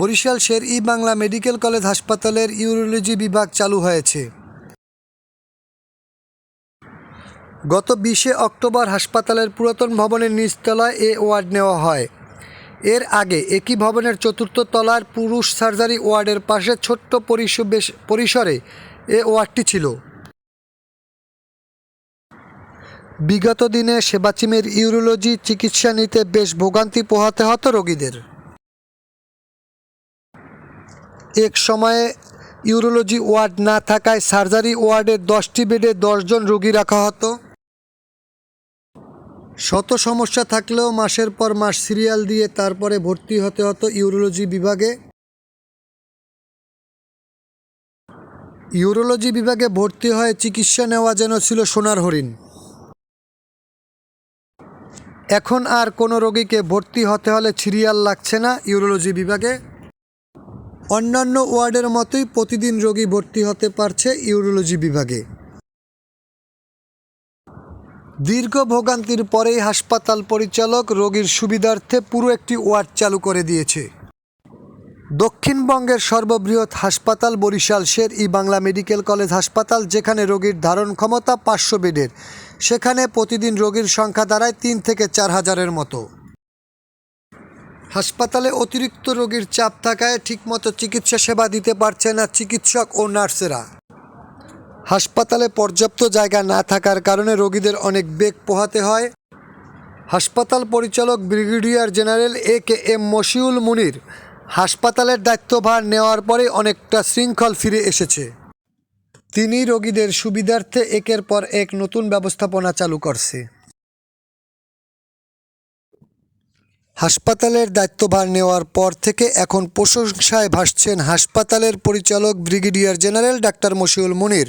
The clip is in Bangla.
বরিশাল শের ই বাংলা মেডিকেল কলেজ হাসপাতালের ইউরোলজি বিভাগ চালু হয়েছে। গত বিশে অক্টোবর হাসপাতালের পুরাতন ভবনের নিচতলায় এ ওয়ার্ড নেওয়া হয়। এর আগে একই ভবনের চতুর্থ তলার পুরুষ সার্জারি ওয়ার্ডের পাশে ছোট্ট পরিসরে এ ওয়ার্ডটি ছিল। বিগত দিনে সেবাচিমের ইউরোলজি চিকিৎসা নিতে বেশ ভোগান্তি পোহাতে হতো রোগীদের। এক সময়ে ইউরোলজি ওয়ার্ড না থাকায় সার্জারি ওয়ার্ডের দশটি বেডে দশজন রোগী রাখা হতো। শত সমস্যা থাকলেও মাসের পর মাস সিরিয়াল দিয়ে তারপরে ভর্তি হতে হতো ইউরোলজি বিভাগে। ইউরোলজি বিভাগে ভর্তি হয়ে চিকিৎসা নেওয়া যেন ছিল সোনার হরিণ। এখন আর কোনো রোগীকে ভর্তি হতে হলে সিরিয়াল লাগছে না ইউরোলজি বিভাগে। অন্যান্য ওয়ার্ডের মতোই প্রতিদিন রোগী ভর্তি হতে পারছে ইউরোলজি বিভাগে। দীর্ঘ ভোগান্তির পরেই হাসপাতাল পরিচালক রোগীর সুবিধার্থে পুরো একটি ওয়ার্ড চালু করে দিয়েছে। দক্ষিণবঙ্গের সর্ববৃহৎ হাসপাতাল বরিশাল শের ই বাংলা মেডিকেল কলেজ হাসপাতাল, যেখানে রোগীর ধারণ ক্ষমতা পাঁচশো বেডের। সেখানে প্রতিদিন রোগীর সংখ্যা দাঁড়ায় তিন থেকে চার হাজারের মতো। হাসপাতালে অতিরিক্ত রোগীর চাপ থাকায় ঠিকমতো চিকিৎসা সেবা দিতে পারছে না চিকিৎসক ও নার্সেরা। হাসপাতালে পর্যাপ্ত জায়গা না থাকার কারণে রোগীদের অনেক বেগ পোহাতে হয়। হাসপাতাল পরিচালক brigadier general A K M Mashiul Munir হাসপাতালের দায়িত্বভার নেওয়ার পরে অনেকটা শৃঙ্খল ফিরে এসেছে। তিনি রোগীদের সুবিধার্থে একের পর এক নতুন ব্যবস্থাপনা চালু করছে। হাসপাতালের দায়িত্বভার নেওয়ার পর থেকে এখন প্রশংসায় ভাসছেন হাসপাতালের পরিচালক brigadier general doctor Mashiul Munir.